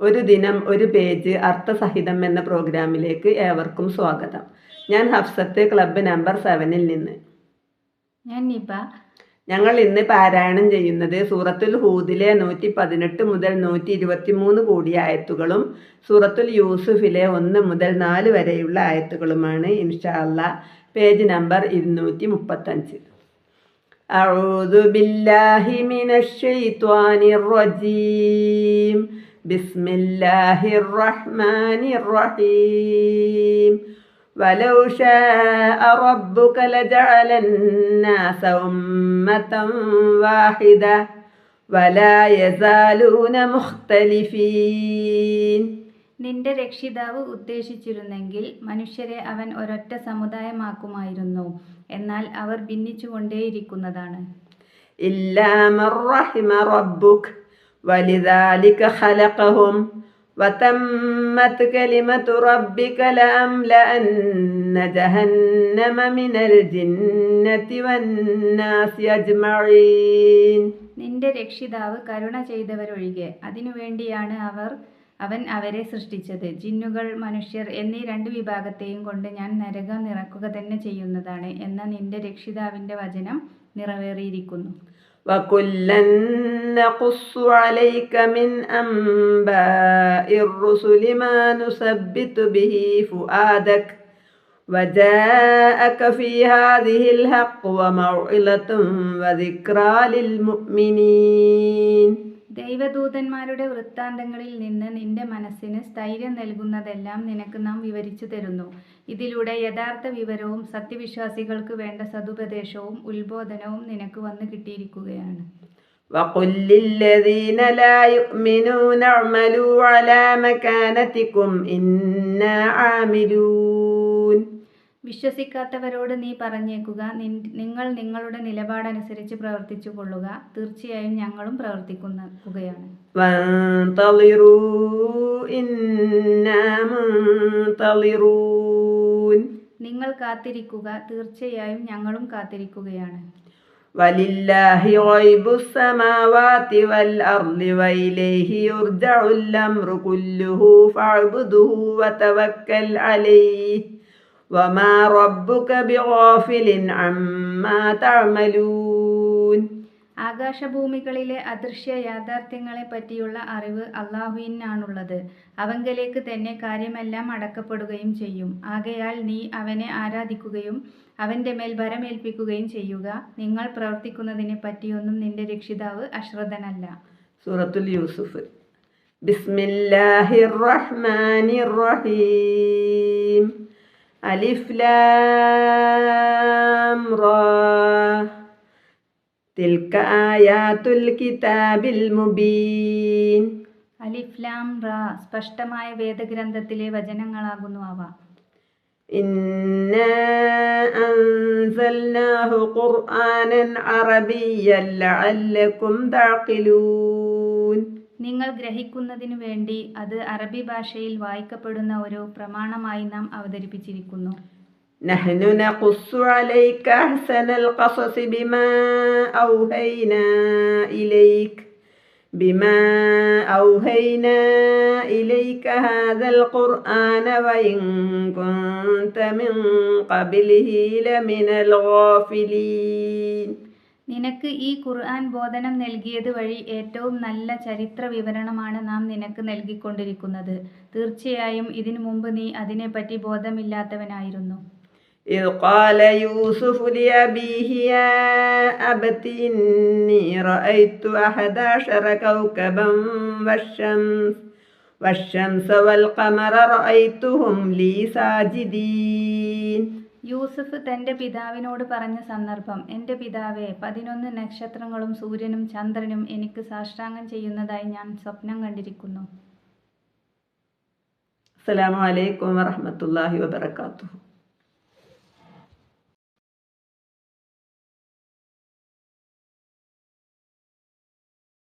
ഒരു ദിനം ഒരു പേജ് അർത്ഥസഹിതം എന്ന പ്രോഗ്രാമിലേക്ക് ഏവർക്കും സ്വാഗതം ഞാൻ ഹഫ്സത്ത് ക്ലബ്ബ് നമ്പർ സെവനിൽ നിന്ന് ഞാൻ നിപ ഞങ്ങൾ ഇന്ന് പാരായണം ചെയ്യുന്നത് സൂറത്തുൽ ഹൂദിലെ നൂറ്റി പതിനെട്ട് മുതൽ നൂറ്റി ഇരുപത്തി മൂന്ന് കൂടിയ ആയത്തുകളും സൂറത്തുൽ യൂസുഫിലെ ഒന്ന് മുതൽ നാല് വരെയുള്ള ആയത്തുകളുമാണ് ഇൻഷാ അല്ലാ പേജ് നമ്പർ ഇരുന്നൂറ്റി മുപ്പത്തഞ്ച് أعوذ بالله من الشيطان الرجيم بسم الله الرحمن الرحيم ولو شاء ربك لجعل الناس أمة واحدة ولا يزالون مختلفين നിന്റെ രക്ഷിതാവ് ഉദ്ദേശിച്ചിരുന്നെങ്കിൽ മനുഷ്യരെ അവൻ ഒരൊറ്റ സമുദായമാക്കുമായിരുന്നു എന്നാൽ അവർ ഭിന്നിച്ചുകൊണ്ടേയിരിക്കുന്നതാണ് إلا من رحم ربك ولذلك خلقهم وتمت كلمة ربك لأملأن جهنم من الجنة والناس أجمعين നിന്റെ രക്ഷിതാവ് കരുണ ചെയ്തവരൊഴികെ അതിനുവേണ്ടിയാണ് അവർ അവൻ അവരെ സൃഷ്ടിച്ചത് ജിന്നുകൾ മനുഷ്യർ എന്നീ രണ്ട് വിഭാഗത്തെയും കൊണ്ട് ഞാൻ നരകം നിറക്കുക തന്നെ ചെയ്യുന്നതാണ് എന്ന നിന്റെ രക്ഷിതാവിന്റെ വചനം നിറവേറിയിരിക്കുന്നു وكلا نقص عليك من أنباء الرسل ما نثبت به فؤادك وجاءك في هذه الحق وموعظة وذكرى للمؤمنين ദൈവദൂതന്മാരുടെ വൃത്താന്തങ്ങളിൽ നിന്ന് നിന്റെ മനസ്സിന് സ്ഥൈര്യം നൽകുന്നതെല്ലാം നിനക്ക് നാം വിവരിച്ചു തരുന്നു ഇതിലൂടെ യഥാർത്ഥ വിവരവും സത്യവിശ്വാസികൾക്ക് വേണ്ട സതുപദേശവും ഉത്ബോധനവും നിനക്ക് വന്നു കിട്ടിയിരിക്കുകയാണ് وقل للذين لا يؤمنون اعملوا على مكانتكم إنا عاملون വിശ്വസിക്കാത്തവരോട് നീ പറഞ്ഞേക്കുക നിൻ- നിങ്ങൾ നിങ്ങളുടെ നിലപാടനുസരിച്ച് പ്രവർത്തിച്ചു കൊള്ളുക തീർച്ചയായും ഞങ്ങളും പ്രവർത്തിക്കുകയാണ് وانتظروا إنا منتظرون നിങ്ങൾ കാത്തിരിക്കുക തീർച്ചയായും ഞങ്ങളും കാത്തിരിക്കുകയാണ് ولله غيب السماوات والأرض وإليه يرجع الأمر كله فاعبده وتوكل عليه വമാ റബ്ബുക ബിഗാഫിലിൻ അമ്മാ തഅമലൂൻ ആകാശഭൂമികളിലെ അദൃശ്യ യാഥാർത്ഥ്യങ്ങളെ പറ്റിയുള്ള അറിവ് അള്ളാഹുവിനാണുള്ളത് അവങ്കലേക്ക് തന്നെ കാര്യമെല്ലാം അടക്കപ്പെടുകയും ചെയ്യും. ആകയാൽ നീ അവനെ ആരാധിക്കുകയും അവന്റെ മേൽ ഭരമേൽപ്പിക്കുകയും ചെയ്യുക. നിങ്ങൾ പ്രവർത്തിക്കുന്നതിനെ പറ്റിയൊന്നും നിന്റെ രക്ഷിതാവ് അശ്രദ്ധനല്ല. സൂറത്തുൽ യൂസുഫ്. ബിസ്മില്ലാഹിർ റഹ്മാനിർ റഹീം. ألف لام را تلك آيات الكتاب المبين അലിഫ്ലാം റാ സ്പഷ്ടമായ വേദഗ്രന്ഥത്തിലെ വചനങ്ങളാകുന്നു അവ إنا أنزلناه قرآنا عربيا لعلكم تعقلون നിങ്ങൾ ഗ്രഹിക്കുന്നതിനു വേണ്ടി അത് അറബി ഭാഷയിൽ വായിക്കപ്പെടുന്ന ഒരു പ്രമാണമായി നാം അവതരിപ്പിച്ചിരിക്കുന്നു نحن نقص عليك أحسن القصص بما أوهينا إليك بما أوهينا إليك هذا القرآن وإن كنت من قبله لمن الغافلين നിനക്ക് ഈ ഖുർആൻ ബോധനം നൽകിയത് വഴി ഏറ്റവും നല്ല ചരിത്ര വിവരണമാണ് നാം നിനക്ക് നൽകിക്കൊണ്ടിരിക്കുന്നത് തീർച്ചയായും ഇതിനു മുമ്പ് നീ അതിനെപ്പറ്റി ബോധമില്ലാത്തവനായിരുന്നു إذ قال يوسف لأبيه يا أبت إني رأيت أحد عشر كوكبا والشمس والشمس والقمر رأيتهم لي ساجدين യൂസഫ് തന്റെ പിതാവിനോട് പറഞ്ഞ സന്ദർഭം എന്റെ പിതാവെ പതിനൊന്ന് നക്ഷത്രങ്ങളും സൂര്യനും ചന്ദ്രനും എനിക്ക് സാഷ്ടാംഗം ചെയ്യുന്നതായി ഞാൻ സ്വപ്നം കണ്ടിരിക്കുന്നു. അസ്സലാമലൈക്കും വറഹ്മത്തുള്ളാഹി വബറകാതുഹു.